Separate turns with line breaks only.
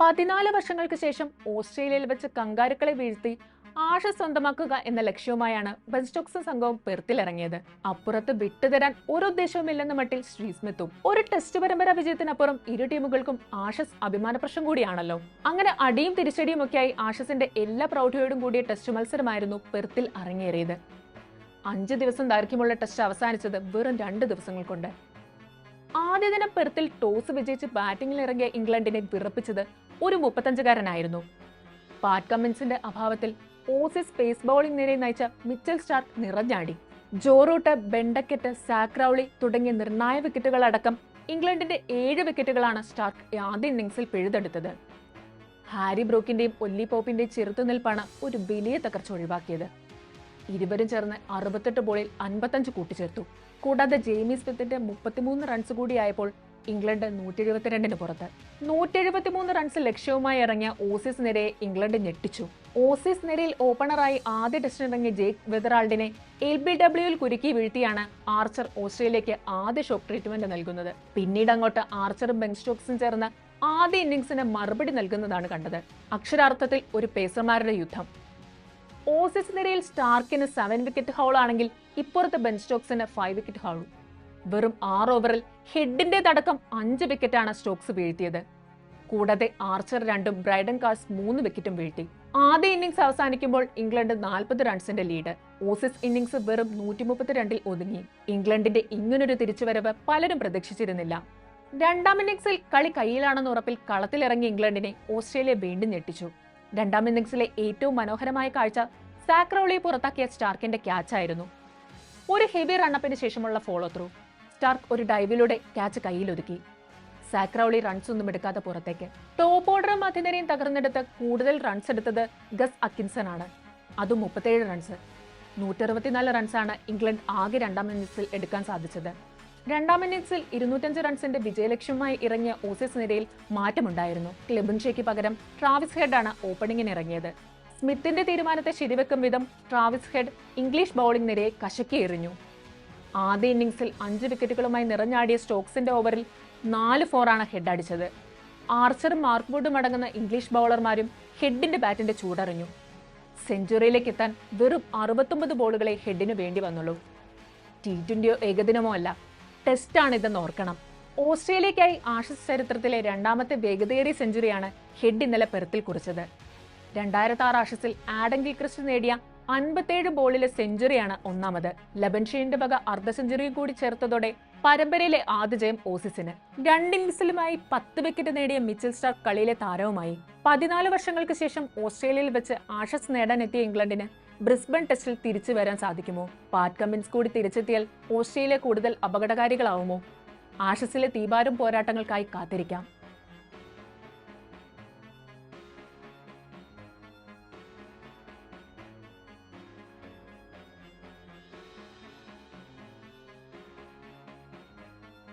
പതിനാല് വർഷങ്ങൾക്ക് ശേഷം ഓസ്ട്രേലിയയിൽ വെച്ച് കങ്കാരുക്കളെ വീഴ്ത്തി ആഷ സ്വന്തമാക്കുക എന്ന ലക്ഷ്യവുമായാണ് ബെൻസ്റ്റോക്സ് സംഘവും പെർത്തിലിറങ്ങിയത്. അപ്പുറത്ത് വിട്ടുതരാൻ ഒരു ഉദ്ദേശവുമില്ലെന്ന മട്ടിൽ ശ്രീസ്മിത്തും ഒരു ടെസ്റ്റ് പരമ്പര വിജയത്തിനപ്പുറം ഇരു ടീമുകൾക്കും ആഷസ് അഭിമാന പ്രശ്നം കൂടിയാണല്ലോ. അങ്ങനെ അടിയും തിരിച്ചടിയും ഒക്കെയായി ആഷസിന്റെ എല്ലാ പ്രൗഢിയോടും കൂടിയ ടെസ്റ്റ് മത്സരമായിരുന്നു പെർത്തിൽ അരങ്ങേറിയത്. അഞ്ച് ദിവസം ദൈർഘ്യമുള്ള ടെസ്റ്റ് അവസാനിച്ചത് വെറും രണ്ട് ദിവസങ്ങൾ കൊണ്ട്. ആദ്യ ദിനം പെർത്തിൽ ടോസ് വിജയിച്ച് ബാറ്റിംഗിൽ ഇറങ്ങിയ ഇംഗ്ലണ്ടിനെ വിറപ്പിച്ചത് ഒരു മുപ്പത്തഞ്ചുകാരനായിരുന്നു. പാറ്റ് കമ്മിൻസിന്റെ അഭാവത്തിൽ ഓസീസ് പേസ് ബൗളിംഗ് നിരയിൽ നയിച്ച Mitchell Starc നിറഞ്ഞാടി. Joe Root Ben Duckett Zak Crawley തുടങ്ങിയ നിർണായക വിക്കറ്റുകളടക്കം ഇംഗ്ലണ്ടിന്റെ ഏഴ് വിക്കറ്റുകളാണ് സ്റ്റാർക്ക് ആദ്യ ഇന്നിംഗ്സിൽ പിഴുതെടുത്തത്. ഹാരി ബ്രൂക്കിന്റെയും ഒല്ലി പോപ്പിന്റെയും ചെറുത്തുനിൽപ്പാണ് ഒരു വലിയ തകർച്ച ഒഴിവാക്കിയത്. ഇരുവരും ചേർന്ന് അറുപത്തെട്ട് ബോളിൽ അൻപത്തഞ്ച് കൂട്ടിച്ചേർത്തു. കൂടാതെ ജെയ്മി സ്മിത്തിന്റെ മുപ്പത്തിമൂന്ന് റൺസ് കൂടിയായപ്പോൾ ഇംഗ്ലണ്ട് നൂറ്റി എഴുപത്തിരണ്ടിന് പുറത്ത്. നൂറ്റി എഴുപത്തിമൂന്ന് റൺസ് ലക്ഷ്യവുമായി ഇറങ്ങിയ ഓസീസ് നിരയെ ഇംഗ്ലണ്ട് ഞെട്ടിച്ചു. ഓസീസ് നിരയിൽ ഓപ്പണറായി ആദ്യ ടെസ്റ്റിനിറങ്ങിയ ജേക്ക് വെതറാൾഡിനെ എൽ ബി ഡബ്ല്യുവിൽ കുരുക്കി വീഴ്ത്തിയാണ് ആർച്ചർ ഓസ്ട്രേലിയയ്ക്ക് ആദ്യ ഷോക്ക് ട്രീറ്റ്മെന്റ് നൽകുന്നത്. പിന്നീട് അങ്ങോട്ട് ആർച്ചറും ബെൻ സ്റ്റോക്സും ചേർന്ന് ആദ്യ ഇന്നിംഗ്സിന് മറുപടി നൽകുന്നതാണ് കണ്ടത്. അക്ഷരാർത്ഥത്തിൽ ഒരു പേസർമാരുടെ യുദ്ധം. ഓസീസ് നിരയിൽ സ്റ്റാർക്കിന് സെവൻ വിക്കറ്റ് ഹൗളാണെങ്കിൽ ഇപ്പുറത്ത് ബെൻ സ്റ്റോക്സിന് ഫൈവ് വിക്കറ്റ് ഹൗൾ വെറും ആറ് ഓവറിൽ ഹെഡിന്റെ തടക്കം അഞ്ച് വിക്കറ്റാണ് സ്റ്റോക്സ് വീഴ്ത്തിയത്. കൂടാതെ ആർച്ചർ രണ്ടും ബ്രൈഡൻ കാസ് മൂന്ന് വിക്കറ്റും വീഴ്ത്തി. ആദ്യ ഇന്നിംഗ്സ് അവസാനിക്കുമ്പോൾ ഇംഗ്ലണ്ട് നാൽപ്പത് റൺസിന്റെ ലീഡ് ഓസീസ് ഇന്നിംഗ്സ് വെറും നൂറ്റി മുപ്പത്തിരണ്ടിൽ ഒതുങ്ങി. ഇംഗ്ലണ്ടിന്റെ ഇങ്ങനൊരു തിരിച്ചുവരവ് പലരും പ്രതീക്ഷിച്ചിരുന്നില്ല. രണ്ടാം ഇന്നിംഗ്സിൽ കളി കയ്യിലാണെന്ന ഉറപ്പിൽ കളത്തിലിറങ്ങിയ ഇംഗ്ലണ്ടിനെ ഓസ്ട്രേലിയ വീണ്ടും ഞെട്ടിച്ചു. രണ്ടാം ഇന്നിംഗ്സിലെ ഏറ്റവും മനോഹരമായ കാഴ്ച സാക്രോളിയെ പുറത്താക്കിയ സ്റ്റാർക്കിന്റെ ക്യാച്ചായിരുന്നു ഒരു ഹെവി റണ്ണപ്പിന് ശേഷമുള്ള ഫോളോ ത്രൂ സ്റ്റാർക്ക് ഒരു ഡൈവിലൂടെ ക്യാച്ച് കയ്യിലൊതുക്കി സാക്രൌളി റൺസ് ഒന്നും എടുക്കാതെ പുറത്തേക്ക്. ടോപ്പ് ഓർഡറും മധ്യനിരയും തകർന്നെടുത്ത് കൂടുതൽ റൺസ് എടുത്തത് ഗസ് അക്കിൻസൺ ആണ് അതും മുപ്പത്തേഴ് റൺസ് നൂറ്ററുപത്തിനാല് റൺസാണ് ഇംഗ്ലണ്ട് ആകെ രണ്ടാം ഇന്നിംഗ്സിൽ എടുക്കാൻ സാധിച്ചത്. രണ്ടാം ഇന്നിംഗ്സിൽ ഇരുന്നൂറ്റഞ്ച് റൺസിന്റെ വിജയലക്ഷ്യമായി ഇറങ്ങിയ ഓസീസ് നിരയിൽ മാറ്റമുണ്ടായിരുന്നു. ക്ലിബിൻഷേക്ക് പകരം ട്രാവിസ് ഹെഡാണ് ഓപ്പണിംഗിന് ഇറങ്ങിയത്. സ്മിത്തിന്റെ തീരുമാനത്തെ ശരിവെക്കും വിധം ട്രാവിസ് ഹെഡ് ഇംഗ്ലീഷ് ബൗളിംഗ് നിരയെ കശക്കി എറിഞ്ഞു. ആദ്യ ഇന്നിംഗ്സിൽ അഞ്ച് വിക്കറ്റുകളുമായി നിറഞ്ഞാടിയ സ്റ്റോക്സിന്റെ ഓവറിൽ നാല് ഫോറാണ് ഹെഡ് അടിച്ചത്. ആർച്ചറും മാർക്ക്വുഡും അടങ്ങുന്ന ഇംഗ്ലീഷ് ബൗളർമാരും ഹെഡിന്റെ ബാറ്റിന്റെ ചൂടറിഞ്ഞു. സെഞ്ചുറിയിലേക്ക് എത്താൻ വെറും അറുപത്തൊമ്പത് ബോളുകളെ ഹെഡിന് വേണ്ടി വന്നുള്ളൂ. ടി ട്വന്റിയോ ഏകദിനമോ അല്ല ടെസ്റ്റാണ് ഇതെന്ന് ഓർക്കണം. ഓസ്ട്രേലിയക്കായി ആഷസ് ചരിത്രത്തിലെ രണ്ടാമത്തെ വേഗതയേറിയ സെഞ്ചുറിയാണ് ഹെഡ് ഇന്നലെ പെർത്തിൽ കുറിച്ചത്. രണ്ടായിരത്തി ആറ് ആഷസിൽ ആഡം ഗിൽക്രിസ്റ്റ് നേടിയ അൻപത്തേഴ് ബോളിലെ സെഞ്ചുറിയാണ് ഒന്നാമത്. ലബൻഷീന്റെ വക അർദ്ധ സെഞ്ചുറിയും കൂടി ചേർത്തതോടെ പരമ്പരയിലെ ആദ്യ ജയം ഓസിസിന്. രണ്ട് ഇന്നിംഗ്സിലുമായി പത്ത് വിക്കറ്റ് നേടിയ മിച്ചൽ സ്റ്റാർ കളിയിലെ താരവുമായി. പതിനാല് വർഷങ്ങൾക്ക് ശേഷം ഓസ്ട്രേലിയയിൽ വെച്ച് ആഷസ് നേടാനെത്തിയ ഇംഗ്ലണ്ടിന് ബ്രിസ്ബൺ ടെസ്റ്റിൽ തിരിച്ചു വരാൻ സാധിക്കുമോ? പാറ്റ് കമ്മിൻസ് കൂടി തിരിച്ചെത്തിയാൽ ഓസ്ട്രേലിയ കൂടുതൽ അപകടകാരികളാവുമോ? ആഷസിലെ തീപാരും പോരാട്ടങ്ങൾക്കായി കാത്തിരിക്കാം.